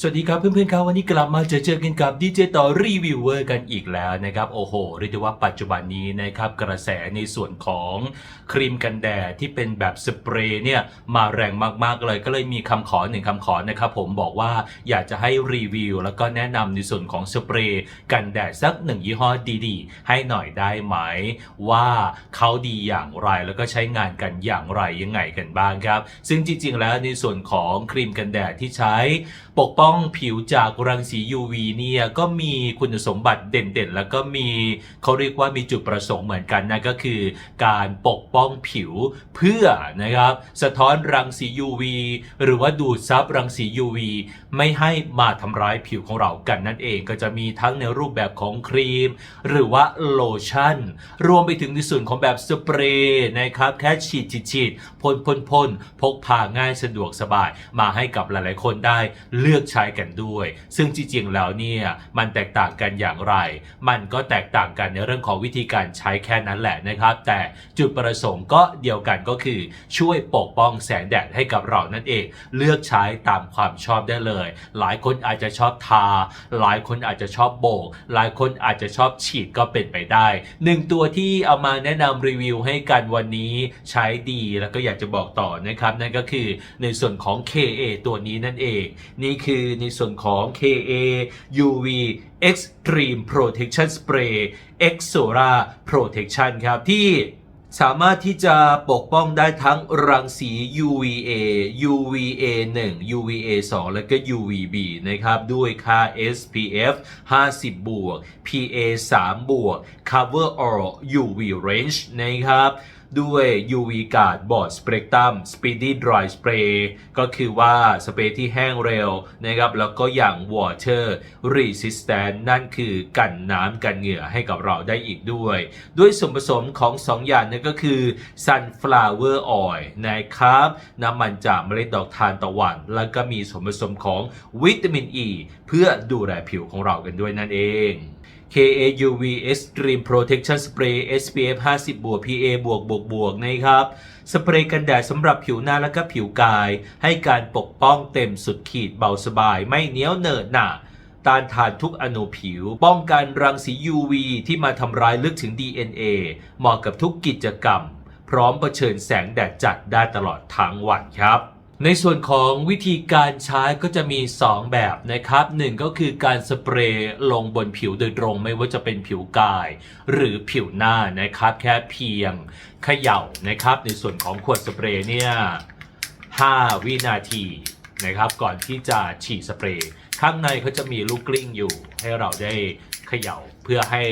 สวัสดีครับเพื่อนๆครับวันนี้กลับมาเจอเจอกันกับดีเจต่อรีวิวเวอร์กันอีกแล้วนะครับโอ้โหเรียกได้ว่าปัจจุบันนี้นะครับกระแสในส่วนของครีมกันแดดที่เป็นแบบสเปรย์เนี่ยมาแรงมากๆเลยก็เลยมีคำขอหนึ่งคำขอนะครับผมบอกว่าอยากจะให้รีวิวแล้วก็แนะนำในส่วนของสเปรย์กันแดดสักหนึ่งยี่ห้อดีๆ ให้หน่อยได้ไหม ว่าเขาดีอย่างไรแล้วก็ใช้งานกันอย่างไรยังไงกันบ้างครับ ซึ่งจริงๆแล้วในส่วนของครีมกันแดดที่ใช้ปกป้อง้องผิวจากรังสี UV เนี่ยก็มีคุณสมบัติเด่นๆ แล้วก็มีเขาเรียกว่ามีจุดประสงค์เหมือนกันนะก็คือการปกป้องผิวเพื่อนะครับสะท้อนรังสี UV หรือว่าดูดซับรังสี UV ไม่ให้มาทำร้ายผิวของเรากันนั่นเองก็จะมีทั้งในรูปแบบของครีม หรือว่าโลชั่น รวมไปถึงในส่วนของแบบสเปรย์นะครับแค่ฉีดฉีดฉีดพ่นพ่นพ่นพกพาง่ายสะดวกสบายมาให้กับหลายๆ คนได้เลือกใช้้กันด้วย ซึ่งจริงๆแล้วเนี่ยมันแตกต่างกันอย่างไร มันก็แตกต่างกันในเรื่องของวิธีการใช้แค่นั้นแหละนะครับ แต่จุดประสงค์ก็เดียวกันก็คือช่วยปกป้องแสงแดดให้กับเรานั่นเอง เลือกใช้ตามความชอบได้เลย หลายคนอาจจะชอบทา หลายคนอาจจะชอบโบก หลายคนอาจจะชอบฉีดก็เป็นไปได้หนึ่งตัวที่เอามาแนะนำรีวิวให้กันวันนี้ใช้ดีแล้วก็อยากจะบอกต่อนะครับ นั่นก็คือในส่วนของ KA ตัวนี้นั่นเอง นี่คือในส่วนของ KA UV Extreme Protection Spray Exora Protection ครับที่สามารถที่จะปกป้องได้ทั้งรังสี UVA UVA 1 UVA 2 และก็ UVB นะครับ ด้วยค่า SPF 50 บวก PA 3 บวก Cover all UV range นะครับ ด้วย UV Guard Board Spectrum Speedy Dry Spray ก็คือว่าสเปรย์ที่แห้งเร็วนะครับแล้วก็อย่าง Water Resistant นั่นคือกันน้ำกันเหงื่อให้กับเราได้อีกด้วย ด้วยส่วนผสมของ 2 อย่างนั่นก็คือ Sunflower Oil นะครับน้ำมันจากเมล็ดดอกทานตะวัน แล้วก็มีส่วนผสมของวิตามินอ e ีเพื่อดูแลผิวของเรากันด้วยนั่นเอง KAUV Extreme Protection Spray SPF 50บวก PA บวกบวกบวกนะครับ สเปรย์กันแดดสำหรับผิวหน้าและก็ผิวกาย ให้การปกป้องเต็มสุดขีดเบาสบาย ไม่เหนียวเหนอะหนะต้านทานทุกอนุผิว ป้องกันรังสี UV ที่มาทำร้ายลึกถึง DNA เหมาะกับทุกกิจกรรม พร้อมเผชิญแสงแดดจัดได้ตลอดทั้งวันครับ ในส่วนของวิธีการใช้ก็จะมี 2 แบบนะครับหนึ่งก็คือการสเปรย์ลงบนผิวโดยตรงไม่ว่าจะเป็นผิวกาย หรือผิวหน้านะครับ แค่เพียงเขย่านะครับ ในส่วนของขวดสเปรย์เนี่ย 5 วินาทีนะครับ ก่อนที่จะฉีดสเปรย์ข้างในเขาจะมีลูกกลิ้งอยู่ ให้เราได้เขย่าเพื่อให้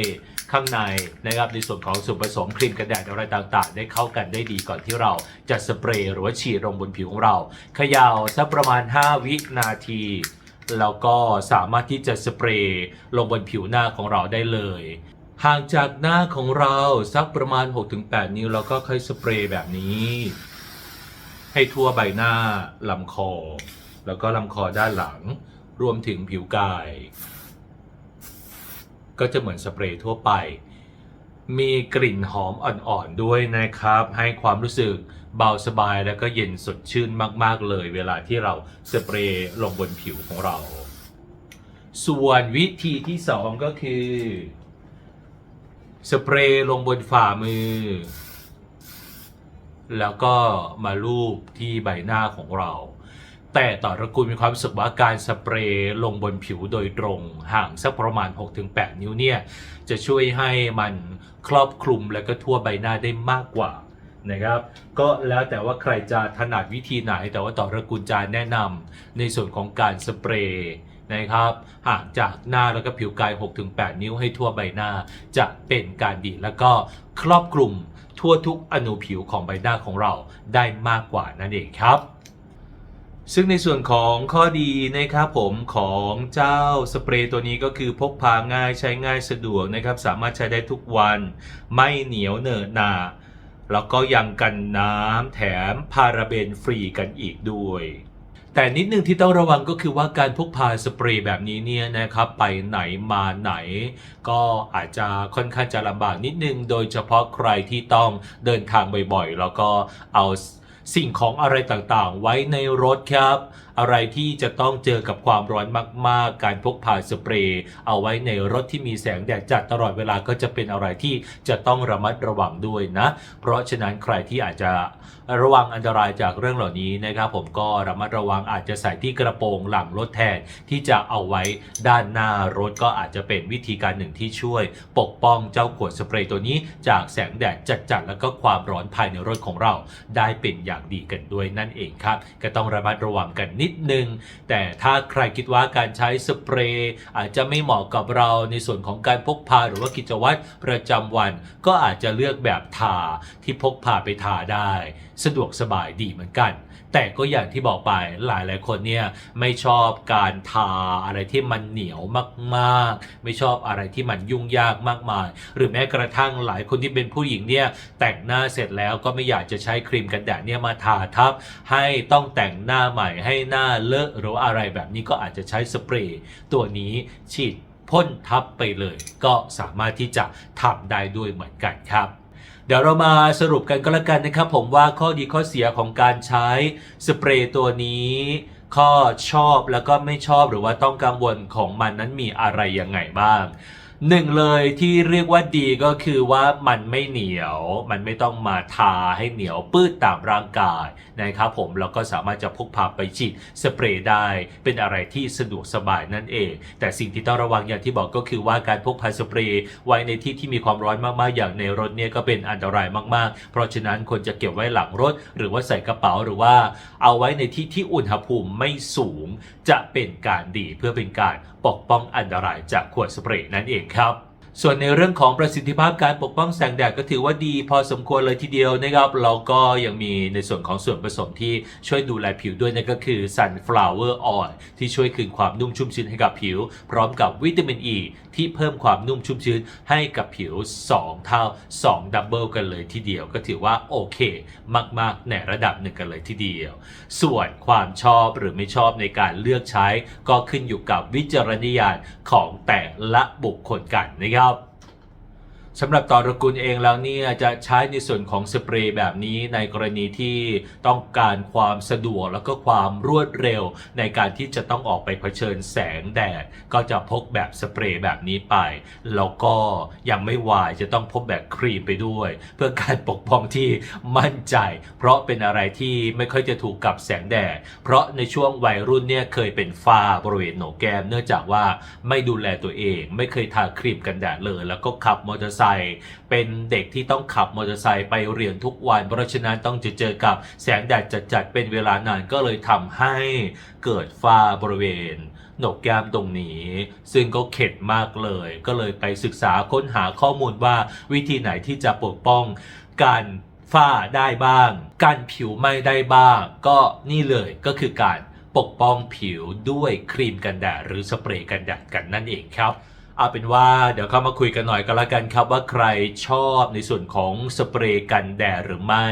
ข้างในนะครับในส่วนของส่วนผสมครีมกันแดดอะไรต่างๆ ได้เข้ากันได้ดีก่อนที่เราจะสเปรย์หรือว่าฉีดลงบนผิวของเราเขย่าสักประมาณ 5 วินาทีแล้วก็สามารถที่จะสเปรย์ลงบนผิวหน้าของเราได้เลยห่างจากหน้าของเราสักประมาณ 6-8 นิ้วเราก็ค่อยสเปรย์แบบนี้ ให้ทั่วใบหน้าลำคอ แล้วก็ลำคอด้านหลัง รวมถึงผิวกาย ก็จะเหมือนสเปรย์ทั่วไป มีกลิ่นหอมอ่อนๆด้วยนะครับ ให้ความรู้สึกเบาสบายแล้วก็เย็นสดชื่นมากๆเลย เวลาที่เราสเปรย์ลงบนผิวของเรา ส่วนวิธีที่สองก็คือสเปรย์ลงบนฝ่ามือ แล้วก็มาลูบที่ใบหน้าของเรา แต่ต่อระกูลมีความรู้สึกว่าการสเปรย์ลงบนผิวโดยตรง ห่างสักประมาณ 6-8 นิ้วเนี่ย จะช่วยให้มันครอบคลุมและก็ทั่วใบหน้าได้มากกว่านะครับก็แล้วแต่ว่าใครจะถนัดวิธีไหน แต่ว่าต่อระกูลจะแนะนำในส่วนของการสเปรย์นะครับห่างจากหน้าแล้วก็ผิวกาย 6-8 นิ้วให้ทั่วใบหน้า จะเป็นการดีแล้วก็ครอบคลุมทั่วทุกอนุผิวของใบหน้าของเราได้มากกว่านั่นเองครับ ซึ่งในส่วนของข้อดีนะครับผมของเจ้าสเปรย์ตัวนี้ก็คือพกพาง่ายใช้ง่ายสะดวกนะครับ สามารถใช้ได้ทุกวันไม่เหนียวเหนอะหนาแล้วก็ยังกันน้ำแถมพาราเบนฟรีกันอีกด้วย แต่นิดนึงที่ต้องระวังก็คือว่าการพกพาสเปรย์แบบนี้เนี่ยนะครับไปไหนมาไหน ก็อาจจะค่อนข้างจะลำบากนิดนึง โดยเฉพาะใครที่ต้องเดินทางบ่อยๆ แล้วก็เอา สิ่งของอะไรต่างๆ ไว้ในรถครับ อะไรที่จะต้องเจอกับความร้อนมาก ๆ การพกพาสเปรย์เอาไว้ในรถที่มีแสงแดดจัดตลอดเวลาก็จะเป็นอะไรที่จะต้องระมัดระวังด้วยนะ เพราะฉะนั้นใครที่อาจจะระวังอันตรายจากเรื่องเหล่านี้นะครับผมก็ระมัดระวังอาจจะใส่ที่กระโปรงหลังรถแทนที่จะเอาไว้ด้านหน้ารถก็อาจจะเป็นวิธีการหนึ่งที่ช่วย ปกป้องเจ้าขวดสเปรย์ตัวนี้ จากแสงแดดจัดๆแล้วก็ความร้อนภายในรถของเรา ได้เป็นอย่างดีกันด้วยนั่นเองครับ ก็ต้องระมัดระวังกันนิดนึง แต่ถ้าใครคิดว่าการใช้สเปรย์อาจจะไม่เหมาะกับเราในส่วนของการพกพาหรือว่ากิจวัตรประจำวัน ก็อาจจะเลือกแบบทาที่พกพาไปทาได้ สะดวกสบายดีเหมือนกัน แต่ก็อย่างที่บอกไปหลายหลายคนเนี่ยไม่ชอบการทาอะไรที่มันเหนียวมากๆ ไม่ชอบอะไรที่มันยุ่งยากมากมาย หรือแม้กระทั่งหลายคนที่เป็นผู้หญิงเนี่ยแต่งหน้าเสร็จแล้วก็ไม่อยากจะใช้ครีมกันแดดเนี่ยมาทาทับ ให้ต้องแต่งหน้าใหม่ให้หน้าเลอะหรืออะไรแบบนี้ก็อาจจะใช้สเปรย์ตัวนี้ฉีดพ่นทับไปเลย ก็สามารถที่จะทำได้ด้วยเหมือนกันครับ เดี๋ยวเรามาสรุปกันก็แล้วกันนะครับผมว่าข้อดีข้อเสียของการใช้สเปรย์ตัวนี้ ข้อชอบแล้วก็ไม่ชอบหรือว่าต้องกังวลของมันนั้นมีอะไรยังไงบ้าง หนึ่งเลยที่เรียกว่าดีก็คือว่ามันไม่เหนียว มันไม่ต้องมาทาให้เหนียวปื้ดตามร่างกายนะครับผมแล้วก็สามารถจะพกพาไปฉีดสเปรย์ได้เป็นอะไรที่สะดวกสบายนั่นเอง แต่สิ่งที่ต้องระวังอย่างที่บอกก็คือว่าการพกพาสเปรย์ไว้ในที่ที่มีความร้อนมากๆ อย่างในรถเนี่ยก็เป็นอันตรายมากๆ เพราะฉะนั้นควรจะเก็บไว้หลังรถ หรือว่าใส่กระเป๋าหรือว่า เอาไว้ในที่ที่อุณหภูมิไม่สูง จะเป็นการดีเพื่อเป็นการปกป้องอันตรายจากขวดสเปรย์นั่นเองครับ ส่วนในเรื่องของประสิทธิภาพการปกป้องแสงแดดก็ถือว่าดีพอสมควรเลยทีเดียวนะครับเราก็ยังมีในส่วนของส่วนผสมที่ช่วยดูแลผิวด้วยนั่นก็คือ sunflower oil ที่ช่วยคืนความนุ่มชุ่มชื้นให้กับผิว พร้อมกับวิตามินอ e ีที่เพิ่มความนุ่มชุ่มชื้นให้กับผิว 2 เท่า 2 ดับเบิลกันเลยทีเดียวก็ถือว่าโอเค มาก ๆ ในระดับหนึ่งกันเลยทีเดียว ส่วนความชอบหรือไม่ชอบในการเลือกใช้ ก็ขึ้นอยู่กับวิจารณญาณของแต่ละบุคคลกันนะครับ สำหรับต่อระกูลเองแล้วเนี่ยจะใช้ในส่วนของสเปรย์แบบนี้ในกรณีที่ต้องการความสะดวกแล้วก็ความรวดเร็ว ในการที่จะต้องออกไปเผชิญแสงแดด ก็จะพกแบบสเปรย์แบบนี้ไป แล้วก็ยังไม่วายจะต้องพกแบบครีมไปด้วย เพื่อการปกป้องที่มั่นใจ เพราะเป็นอะไรที่ไม่ค่อยจะถูกกับแสงแดด เพราะในช่วงวัยรุ่นเนี่ยเคยเป็นฝ้าบริเวณโหนกแก้ม เนื่องจากว่าไม่ดูแลตัวเอง ไม่เคยทาครีมกันแดดเลย แล้วก็ขับมอเตอร์ไซค์ เป็นเด็กที่ต้องขับมอเตอร์ไซค์ไปเรียนทุกวัน เพราะฉะนั้นต้องจะเจอกับแสงแดดจัดๆเป็นเวลานานก็เลยทำให้เกิดฝ้าบริเวณหนกแก้มตรงนี้ ซึ่งก็เข็ดมากเลย ก็เลยไปศึกษาค้นหาข้อมูลว่าวิธีไหนที่จะปกป้องการฝ้าได้บ้าง การผิวไหม้ได้บ้าง ก็นี่เลยก็คือการปกป้องผิวด้วยครีมกันแดดหรือสเปรย์กันแดดกันนั่นเองครับ เอาเป็นว่าเดี๋ยวเข้ามาคุยกันหน่อยก็แล้วกันครับว่าใครชอบในส่วนของสเปรย์กันแดดหรือไม่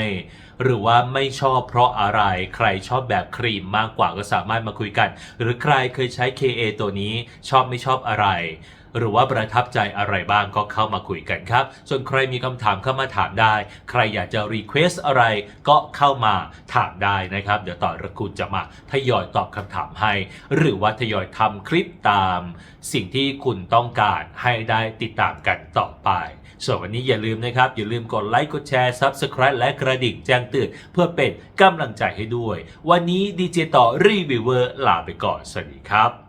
หรือว่าไม่ชอบเพราะอะไรใครชอบแบบครีมมากกว่าก็สามารถมาคุยกัน หรือใครเคยใช้ KA ตัวนี้ชอบไม่ชอบอะไร หรือว่าประทับใจอะไรบ้างก็เข้ามาคุยกันครับ ส่วนใครมีคำถามเข้ามาถามได้ ใครอยากจะรีเควสอะไรก็เข้ามาถามได้นะครับ เดี๋ยวต่อระคุณจะมาทยอยตอบคำถามให้ หรือว่าทยอยทำคลิปตาม สิ่งที่คุณต้องการให้ได้ติดตามกันต่อไปส่วนวันนี้อย่าลืมนะครับ อย่าลืมกดไลค์กดแชร์ Subscribe และกระดิ่งแจ้งเตือนเพื่อเป็นกำลังใจให้ด้วย วันนี้ดีเจต่อรีวิวเวอร์ลาไปก่อน สวัสดีครับ